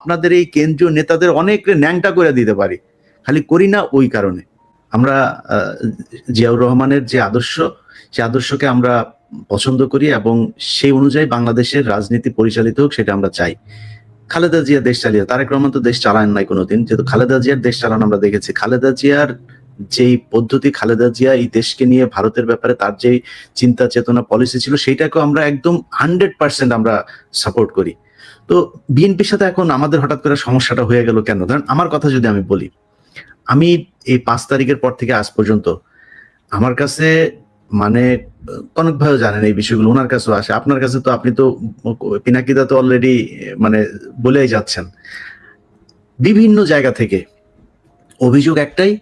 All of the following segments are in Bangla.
আপনাদের এই কেন্দ্রীয় নেতাদের অনেক ন্যাংটা করে দিতে পারি। খালি করি না ওই কারণে। আমরা জিয়াউর রহমানের যে আদর্শ সেই আদর্শকে আমরা পছন্দ করি এবং সেই অনুযায়ী বাংলাদেশের রাজনীতি পরিচালিত হোক সেটা আমরা চাই। খালেদা জিয়া দেশ চালিয়ে, তারেক রহমান তো দেশ চালান নাই কোনোদিন। যেহেতু খালেদা জিয়ার দেশ চালান আমরা দেখেছি। খালেদা জিয়ার যেই পদ্ধতি, খালেদা জিয়া এই দেশকে নিয়ে ভারতের ব্যাপারে তার যেই চিন্তা চেতনা পলিসি ছিল সেইটাকে আমরা একদম হান্ড্রেড পার্সেন্ট আমরা সাপোর্ট করি। তো বিএনপির সাথে এখন আমাদের হঠাৎ করে সমস্যাটা হয়ে গেল কেন? ধরেন আমার কথা যদি আমি বলি, আমি এই পাঁচ তারিখের পর থেকে আজ পর্যন্ত আমার কাছে মানে কনক ভাইও জানেন এই বিষয়গুলো, ওনার কাছেও আসে। আপনার কাছে তো আপনি তো পিনাকিদা তো অলরেডি মানে বলেই যাচ্ছেন। বিভিন্ন জায়গা থেকে অভিযোগ একটাই,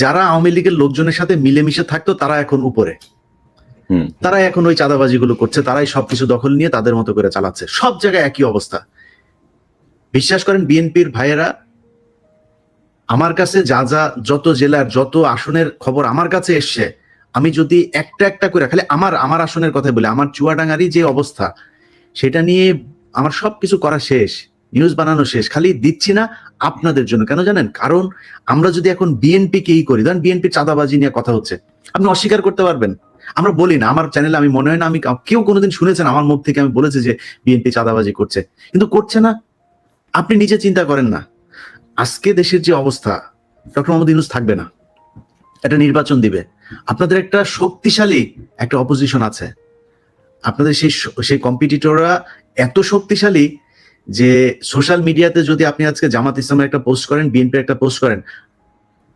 যারা আওয়ামী লীগের লোকজনের সাথে মিলেমিশে থাকতো তারা এখন উপরে। তারা এখন ওই চাঁদাবাজিগুলো করছে, তারাই সবকিছু দখল নিয়ে তাদের মতো করে চালাচ্ছে। সব জায়গায় একই অবস্থা। বিশ্বাস করেন, বিএনপির ভাইয়েরা, আমার কাছে যা যা, যত জেলার যত আসনের খবর আমার কাছে এসছে, আমি যদি একটা একটা করে, খালি আমার আমার আসনের কথা বলি, আমার চুয়াডাঙ্গারই যে অবস্থা, সেটা নিয়ে আমার সবকিছু করা শেষ, নিউজ বানানো শেষ, খালি দিচ্ছি না আপনাদের জন্য। কেন জানেন? কারণ আমরা যদি এখন বিএনপি কেই করি, ধরেন বিএনপি চাঁদাবাজি নিয়ে কথা হচ্ছে, আপনি অস্বীকার করতে পারবেন। আমরা বলি না, আমার চ্যানেলে আমি মনে হয় না, আমি কেউ কোনোদিন শুনেছেন আমার মুখ থেকে আমি বলেছি যে বিএনপি চাঁদাবাজি করছে। কিন্তু করছে না। আপনি নিজে চিন্তা করেন না। আজকে দেশের যে অবস্থা, ডক্টর মোহাম্মদ ইউনুস থাকবে না। একটা নির্বাচন দিবে। আপনাদের একটা শক্তিশালী একটা অপোজিশন আছে। আপনাদের সেই সেই কম্পিটিটররা এত শক্তিশালী যে সোশ্যাল মিডিয়াতে যদি আপনি আজকে জামাত ইসলামের একটা পোস্ট করেন বিএনপির একটা পোস্ট করেন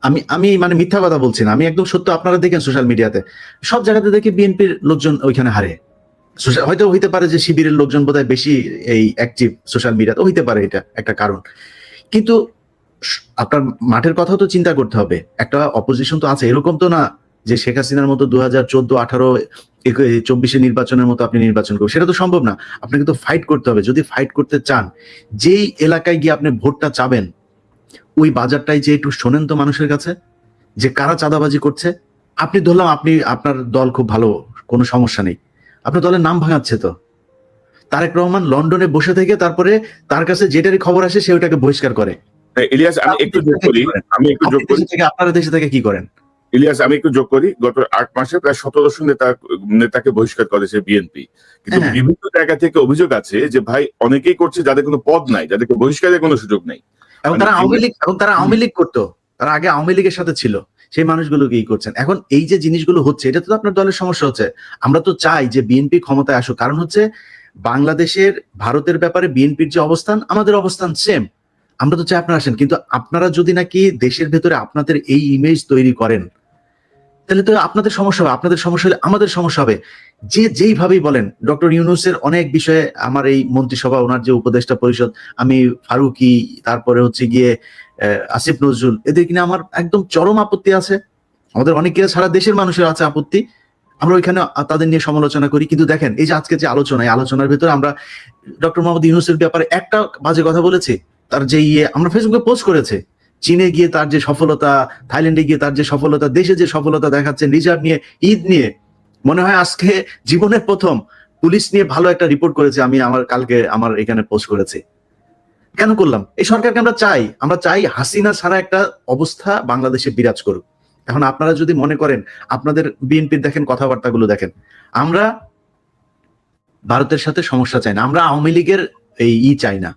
আমি আমি মানে মিথ্যা কথা বলছি না। আমি একদম সত্য আপনারা দেখেন সোশ্যাল মিডিয়াতে সব জায়গাতে দেখি বিএনপির লোকজন ওইখানে হারে। হয়তো হইতে পারে যে শিবিরের লোকজন বোধহয় বেশি এই অ্যাক্টিভ সোশ্যাল মিডিয়াতে হইতে পারে এটা একটা কারণ। কিন্তু আপনার মাঠের কথা তো চিন্তা করতে হবে। একটা অপোজিশন তো আছে। এরকম তো না যে শেখ হাসিনার মতো দু হাজার চোদ্দ, আঠারো চব্বিশে নির্বাচনের মতো আপনি নির্বাচন করবেন। সেটা তো সম্ভব না। আপনাকে তো ফাইট করতে হবে। যদি ফাইট করতে চান, যেই এলাকায় গিয়ে আপনি ভোটটা চাবেন ওই বাজারটাই যে একটু শোনেন তো মানুষের কাছে যে কারা চাঁদাবাজি করছে। আপনি ধরলাম আপনি আপনার দল খুব ভালো কোনো সমস্যা নেই। আপনার দলের নাম ভাঙাচ্ছে তো। তারেক রহমান লন্ডনে বসে থেকে তারপরে তার কাছে যেটারই খবর আসে সে ওটাকে বহিষ্কার করে। ইলিয়াস আমি একটু যোগ করি আমি একটু যোগ করি। আপনারা দেশে থেকে কি করেন? ইলিয়াস আমি একটু যোগ করি গত আট মাসে প্রায় সতেরোশো নেতা নেতাকে বহিষ্কার করেছে বিএনপি কিন্তু হ্যাঁ। বিভিন্ন জায়গা থেকে অভিযোগ আছে যে ভাই অনেকেই করছে যাদের কোনো পদ নাই যাদেরকে বহিষ্কারের কোনো সুযোগ নেই। এবং মানে তারা আওয়ামী লীগ এবং তারা আওয়ামী লীগ করতো। তারা আগে আওয়ামী লীগের সাথে ছিল। সেই মানুষগুলোকে ই করছেন। এখন এই যে জিনিসগুলো হচ্ছে এটা তো আপনার দলের সমস্যা হচ্ছে। আমরা তো চাই যে বিএনপি ক্ষমতায় আসুক। কারণ হচ্ছে বাংলাদেশের ভারতের ব্যাপারে বিএনপির যে অবস্থান আমাদের অবস্থান সেম আমরা তো চাই আপনারা আসেন। কিন্তু আপনারা যদি নাকি দেশের ভেতরে আপনাদের এই ইমেজ তৈরি করেন তাহলে তো আপনাদের সমস্যা হবে, আপনাদের সমস্যা হলে আমাদের সমস্যা হবে। যে যেইভাবেই বলেন, ডক্টর ইউনুসের অনেক বিষয়ে আমার এই মন্ত্রিসভা, ওনার যে উপদেষ্টা পরিষদ, আমি ফারুকি, তারপরে হচ্ছে গিয়ে আসিফ নজরুল, এদের কিনা আমার একদম চরম আপত্তি আছে। আমাদের অনেকে সারা দেশের মানুষের আছে আপত্তি। আমরা ওইখানে তাদের নিয়ে সমালোচনা করি। কিন্তু দেখেন, এই যে আজকে যে আলোচনা, এই আলোচনার ভিতরে আমরা ডক্টর মোহাম্মদ ইউনুসের ব্যাপারে একটা বাজে কথা বলেছি। তার যে ইয়ে আমরা ফেসবুকে পোস্ট করেছে। চীনে গিয়ে তার যে সফলতা, থাইল্যান্ডে গিয়ে তার যে সফলতা, দেশে যে সফলতা দেখাচ্ছে রিজার্ভ নিয়ে, ঈদ নিয়ে, মনে হয় আজকে জীবনের প্রথম পুলিশ নিয়ে ভালো একটা রিপোর্ট করেছে আমি আমার কালকে আমার এখানে পোস্ট করেছি। কেন করলাম? এই সরকারকে আমরা চাই আমরা চাই হাসিনা ছাড়া একটা অবস্থা বাংলাদেশে বিরাজ করুক। এখন আপনারা যদি মনে করেন, আপনাদের বিএনপির দেখেন কথাবার্তাগুলো দেখেন, আমরা ভারতের সাথে সমস্যা চাই না, আমরা আওয়ামী লীগের এই ই চাই না।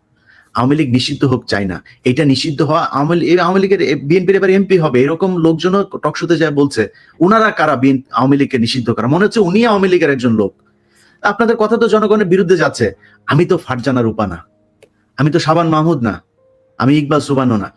আওয়ামী লীগ নিষিদ্ধ হোক, চাই না। এটা নিষিদ্ধ হওয়া আওয়ামী লীগ- আওয়ামী লীগের বিএনপির এবার এমপি হবে। এরকম লোকজন টকশোতে যায় বলছে, ওনারা কারা বিএন, আওয়ামী লীগকে নিষিদ্ধ করা? মনে হচ্ছে উনি আওয়ামী লীগের একজন লোক। আপনাদের কথা তো জনগণের বিরুদ্ধে যাচ্ছে। আমি তো ফারজানা রূপা না। আমি তো সাবান মাহমুদ না। আমি ইকবাল সুবানো না।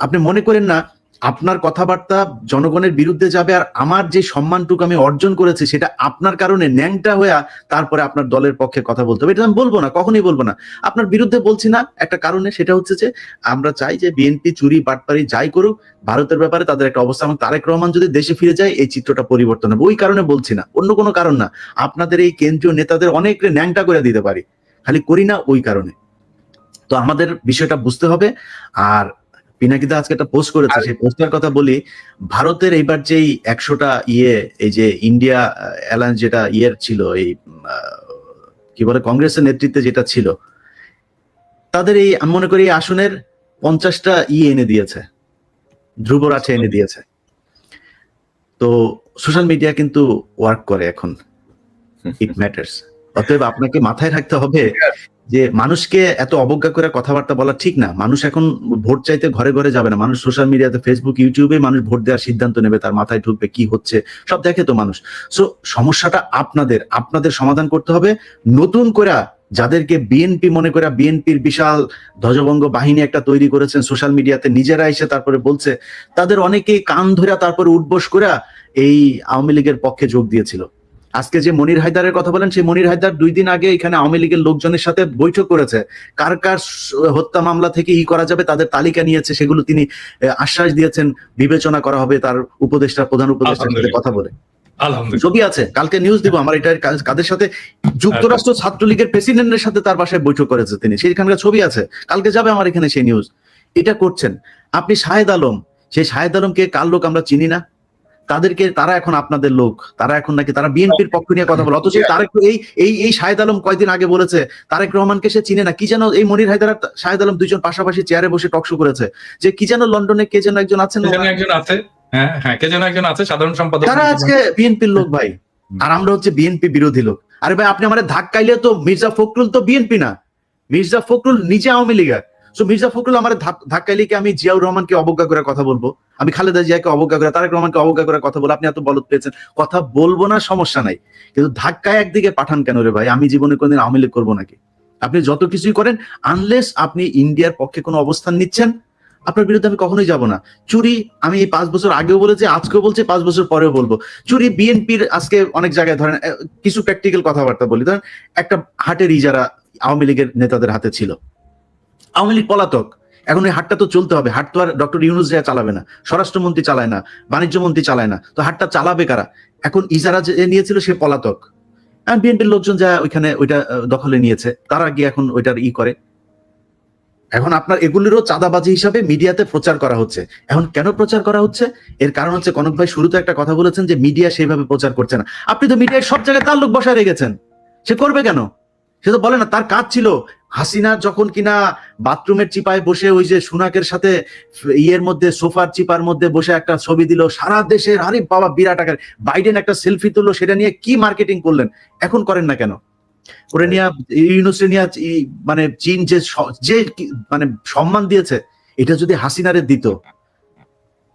আপনি মনে করেন না আপনার কথাবার্তা জনগণের বিরুদ্ধে যাবে আর আমার যে সম্মানটুকু আমি অর্জন করেছি, সেটা আপনার কারণে ন্যাংটা হয়ে তারপরে আপনার দলের পক্ষে কথা বলতে হবে। এটা আমি বলব না, কখনোই বলব না। আপনার বিরুদ্ধে বলছি না, একটা কারণে সেটা হচ্ছে যে, আমরা চাই যে বিএনপি, চুরি, বাটপারি যাই করুক, ভারতের ব্যাপারে তাদের একটা অবস্থা এবং তারেক রহমান যদি দেশে ফিরে যায়, এই চিত্রটা পরিবর্তন হবে। ওই কারণে বলছি না, অন্য কোনো কারণ না। আপনাদের এই কেন্দ্রীয় নেতাদের অনেক ন্যাংটা করে দিতে পারি, খালি করি না ওই কারণে। তো আমাদের বিষয়টা বুঝতে হবে, আর পিনাকিদা আজকে একটা পোস্ট করেছে সেই পোস্টার কথা বলি ভারতের এইবার যেই একশোটা ইয়ে এই যে ইন্ডিয়া অ্যালায়েন্স যেটা ইয়ের ছিল এই কি বলে কংগ্রেসের নেতৃত্বে যেটা ছিল তাদের এই আমি মনে করি আসনের পঞ্চাশটা ই এনে দিয়েছে ধ্রুবরাঠে এনে দিয়েছে। তো সোশ্যাল মিডিয়া কিন্তু ওয়ার্ক করে এখন ইট ম্যাটার্স অতএব আপনাকে মাথায় রাখতে হবে যে মানুষকে এত অবজ্ঞা করে কথাবার্তা বলা ঠিক না। মানুষ এখন ভোট চাইতে ঘরে ঘরে যাবে না। মানুষ সোশ্যাল মিডিয়াতে ফেসবুক ইউটিউবে মানুষ ভোট দেওয়ার সিদ্ধান্ত নেবে তার মাথায় ঢুকবে কি হচ্ছে সব দেখে তো মানুষ। সো সমস্যাটা আপনাদের। আপনাদের সমাধান করতে হবে। নতুন করে যাদেরকে বিএনপি মনে করে বিএনপির বিশাল ধ্বজভঙ্গ বাহিনী একটা তৈরি করেছেন সোশ্যাল মিডিয়াতে নিজেরা এসে তারপরে বলছে তাদের অনেকেই কান ধরে তারপরে উঠবোস করে এই আওয়ামী লীগের পক্ষে যোগ দিয়েছিল। আজকে যে মনির হায়দারের কথা বলেন সেই মনির হায়দার দুই দিন আগে এখানে আওয়ামী লীগের লোকজনের সাথে বৈঠক করেছে। কার কার হত্যা মামলা থেকে ই করা যাবে তাদের তালিকা নিয়েছে সেগুলো তিনি আশ্বাস দিয়েছেন বিবেচনা করা হবে তার উপদেষ্টা প্রধান উপদেষ্টার সাথে কথা বলে। ছবি আছে কালকে নিউজ দিব আমার এটা কাদের সাথে? যুক্তরাষ্ট্র ছাত্রলীগের প্রেসিডেন্টের সাথে তার বাসায় বৈঠক করেছে তিনি। সেইখানকার ছবি আছে। কালকে যাবে আমার এখানে সেই নিউজ এটা করছেন। আপনি শাহেদ আলম সেই শাহেদ আলমকে কার লোক আমরা চিনি না? তাদেরকে তারা এখন আপনাদের লোক। তারা এখন নাকি তারা বিএনপির পক্ষ নিয়ে কথা বলে। অথচ তারেক এই এই এই শাহেদ আলম কয়দিন আগে বলেছে তারেক রহমানকে সে চিনে না। কি যেন এই মনির হায়দার শাহেদ আলম দুইজন পাশাপাশি চেয়ারে বসে টকশো করেছে। যে কি যেন লন্ডনে কে যেন একজন আছেন একজন আছে হ্যাঁ হ্যাঁ কে যেন একজন আছে সাধারণ সম্পাদক তারা আজকে বিএনপির লোক ভাই। আর আমরা হচ্ছে বিএনপি বিরোধী লোক। আরে ভাই আপনি আমাদের ধাক্কাইলে তো মির্জা ফখরুল তো বিএনপি না। মির্জা ফখরুল নিজে আওয়ামী লীগের। সো মির্জা ফখরুল আমার ধাক্কাইলে কি আমি জিয়াউর রহমানকে অবজ্ঞা করে কথা বলব। আমি খালেদা জিয়াকে অবজ্ঞা করে, তারেক রহমানকে অবজ্ঞা করে কথা বলব। আপনি এত বলত পেয়েছেন। কথা বলব না, সমস্যা নাই। কিন্তু ধাক্কায় একদিকে পাঠান কেন রে ভাই? আমি জীবনে কোনদিন আওয়ামী লীগ করব নাকি? আপনি যত কিছুই করেন আনলেস আপনি ইন্ডিয়ার পক্ষে কোনো অবস্থান নিচ্ছেন, আপনার বিরুদ্ধে আমি কখনোই যাব না। চুরি, আমি এই পাঁচ বছর আগেও বলেছি, আজকেও বলছি, পাঁচ বছর পরেও বলব। চুরি, বিএনপির আজকে অনেক জায়গায় ধরেন কিছু প্র্যাকটিক্যাল কথাবার্তা বলি। ধরেন, একটা হাটের ইজারা আওয়ামী লীগের নেতাদের হাতে ছিল। আওয়ামী লীগ পলাতক। এখন ওই হাটটা তো চলতে হবে। হাট তো আর ডক্টর ইউনুস যা চালাবে না, স্বরাষ্ট্রমন্ত্রী চালায় না, বাণিজ্য মন্ত্রী চালায় না। তো হাটটা চালাবে কারা? এখন ইজারা যে নিয়েছিল সে পলাতক। বিএনপির লোকজন যা ওইখানে ওইটা দখলে নিয়েছে, তারা গিয়ে এখন ওইটার ই করে। এখন আপনার এগুলিরও চাঁদাবাজি হিসাবে মিডিয়াতে প্রচার করা হচ্ছে। এখন কেন প্রচার করা হচ্ছে? এর কারণ হচ্ছে কনক ভাই শুরুতে একটা কথা বলেছেন যে মিডিয়া সেইভাবে প্রচার করছে না। আপনি তো মিডিয়ায় সব জায়গায় তার লোক বসায় রেখেছেন। সে করবে কেন? সে তো বলে না, তার কাজ ছিল। হাসিনা যখন কিনা বাথরুমের চিপায় বসে ওই যে সুনাকের সাথে ইয়ের মধ্যে, সোফার চিপার মধ্যে বসে একটা ছবি দিল, সারা দেশের আরে বাবা বিরাট আকার। বাইডেন একটা সেলফি তুললো, সেটা নিয়ে কি মার্কেটিং করলেন? এখন করেন না কেন? করে নিয়ে, ইউনুসে নিয়ে মানে চীন যে যে মানে সম্মান দিয়েছে, এটা যদি হাসিনারে দিত,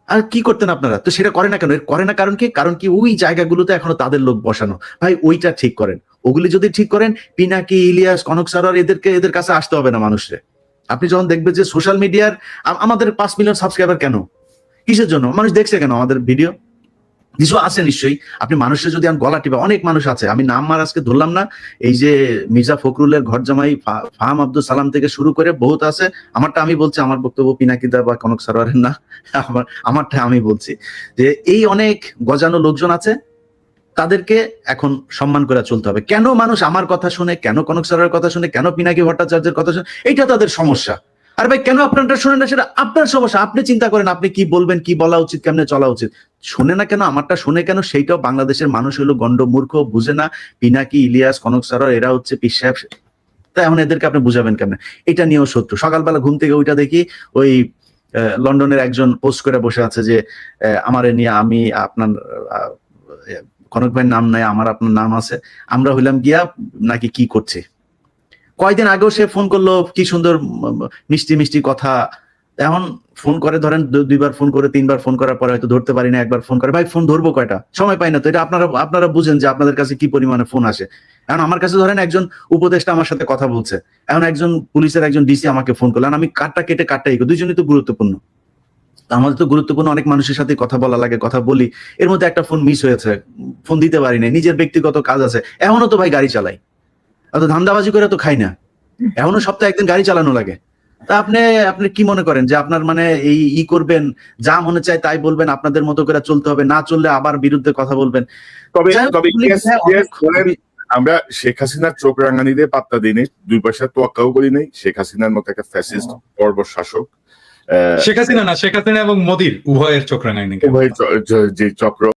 আর কি করতেন আপনারা? তো সেটা করে না কেন? করে না কারণ কি? কারণ কি ওই জায়গাগুলোতে এখনও তাদের লোক বসানো। ভাই, ওইটা ঠিক করেন। ওগুলি যদি ঠিক করেন, পিনাকি, ইলিয়াস, কনক সারার এদেরকে, এদের কাছে আসতে হবে না মানুষরে। আপনি যখন দেখবেন যে সোশ্যাল মিডিয়ার আমাদের পাঁচ মিলিয়ন সাবস্ক্রাইবার কেন? কিসের জন্য? মানুষ দেখছে কেন আমাদের ভিডিও কিছু আছে নিশ্চয়ই। আপনি মানুষের যদি আমি গলা টিপে, অনেক মানুষ আছে। আমি নাম মার আজকে ধরলাম না। এই যে মির্জা ফখরুলের ঘর জামাই ফাহাম আব্দুল সালাম থেকে শুরু করে বহুত আছে। আমারটা আমি বলছি, আমার বক্তব্য পিনাকিদা বা কনক সারোয়ারের না। আমার আমারটা আমি বলছি। যে এই অনেক গজানো লোকজন আছে তাদেরকে এখন সম্মান করে চলতে হবে। কেন মানুষ আমার কথা শুনে, কেন কনক সারোয়ারের কথা শুনে, কেন পিনাকি ভট্টাচার্যের কথা শুনে এটা তাদের সমস্যা। আর ভাই, কেন আপনারটা শুনে না সেটা আপনার সমস্যা। আপনি চিন্তা করেন, আপনি কি বলবেন, কি বলা উচিত, কেমনে চলা উচিত। শোনে না কেন, আমারটা শুনে কেন, সেইটাও বাংলাদেশের মানুষ হলো গন্ড মূর্খ, বুঝে না। পিনাকি, ইলিয়াস, কনক সারর এরা হচ্ছে পিস সাহেব। তা এখন এদেরকে আপনি বুঝাবেন কেমনে? এটা নিয়েও শত্রু। সকালবেলা ঘুম থেকে ওইটা দেখি ওই লন্ডনের একজন পোস্ট করে বসে আছে যে আমারে নিয়ে আমি আপনার কনক ভাইয়ের নাম নাই, আমার আপনার নাম আছে। আমরা হইলাম গিয়া নাকি কি করছে? কয়দিন আগেও সে ফোন করল, কি সুন্দর মিষ্টি মিষ্টি কথা। এখন ফোন করে, ধরেন দুইবার ফোন করে, তিনবার ফোন করার পরে হয়তো ধরতে পারি না, একবার ফোন করে। ভাই, ফোন ধরবো কয়টা? সময় পাই না তো, এটা আপনারা আপনারা বুঝেন যে আপনাদের কাছে কি পরিমাণে ফোন আসে। এখন আমার কাছে ধরেন একজন উপদেষ্টা আমার সাথে কথা বলছে। এখন একজন পুলিশের একজন ডিসি আমাকে ফোন করলেন আমি কাটটা কেটে কাটটা দুইজনই তো গুরুত্বপূর্ণ। আমাদের তো গুরুত্বপূর্ণ অনেক মানুষের সাথে কথা বলা লাগে কথা বলি। এর মধ্যে একটা ফোন মিস হয়েছে ফোন দিতে পারি না নিজের ব্যক্তিগত কাজ আছে। এখনও তো ভাই গাড়ি চালাই। অত ধান্দাবাজি করে তো খাই না। এখনও সপ্তাহে একদিন গাড়ি চালানো লাগে। তা আপনি আপনি কি মনে করেন যে আপনার মানে এই ই করবেন যা মনে চায় তাই বলবেন আপনাদের মতো করে চলতে হবে না চললে আবার বিরুদ্ধে কথা বলবেন? তবে হ্যাঁ, আমরা শেখ হাসিনার চোখ রাঙানিতে পাত্তা দিই নাই দুই পয়সা তোয়াক্কাও করি নাই শেখ হাসিনার মতো একটা ফ্যাসিস্ট পর্বত শাসক শেখ হাসিনা না শেখ হাসিনা এবং মোদির উভয়ের চক্র নাই নাকি? উভয় চ- চ- যে চক্র